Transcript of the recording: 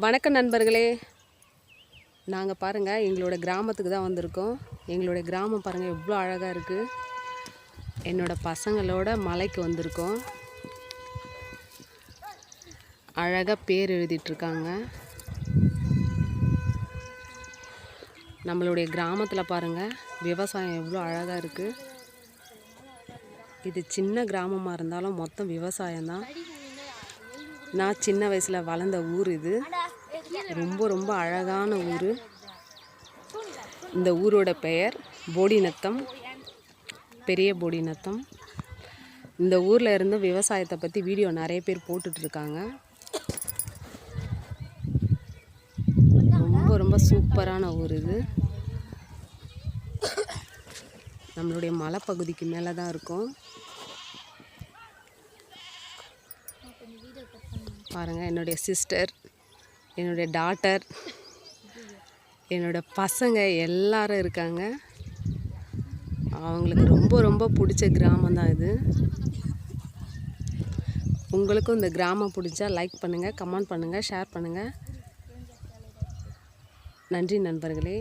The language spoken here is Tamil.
வணக்கம் நண்பர்களே. நாங்கள் பாருங்கள் எங்களோட கிராமத்துக்கு தான் வந்திருக்கோம். எங்களோட கிராமம் பாருங்கள் எவ்வளோ அழகாக இருக்குது என்னோட பசங்களோட மலைக்கு வந்திருக்கோம். அழகாக பேர் எழுதிட்டுருக்காங்க நம்மளுடைய கிராமத்தில் பாருங்கள் விவசாயம் எவ்வளோ அழகாக இருக்குது இது சின்ன கிராமமாக இருந்தாலும் மொத்தம் விவசாயம்தான். நான் சின்ன வயசில் வளர்ந்த ஊர் இது. ரொம்ப ரொம்ப அழகான ஊர். இந்த ஊரோட பெயர் போடிநத்தம் பெரிய போடிநத்தம். இந்த ஊரில் இருந்து விவசாயத்தை பற்றி வீடியோ நிறைய பேர் போட்டுட்ருக்காங்க. ரொம்ப ரொம்ப சூப்பரான ஊர் இது. நம்மளுடைய மலைப்பகுதிக்கு மேலே தான் இருக்கும். பாருங்கள் என்னுடைய சிஸ்டர். என்னுடைய டாட்டர் என்னோட பசங்க எல்லாரும் இருக்காங்க. அவங்களுக்கு ரொம்ப ரொம்ப பிடிச்ச கிராமம் தான் இது. உங்களுக்கும் இந்த கிராமம் பிடிச்சா லைக் பண்ணுங்கள் கமெண்ட் பண்ணுங்கள் ஷேர் பண்ணுங்கள் நன்றி நண்பர்களே.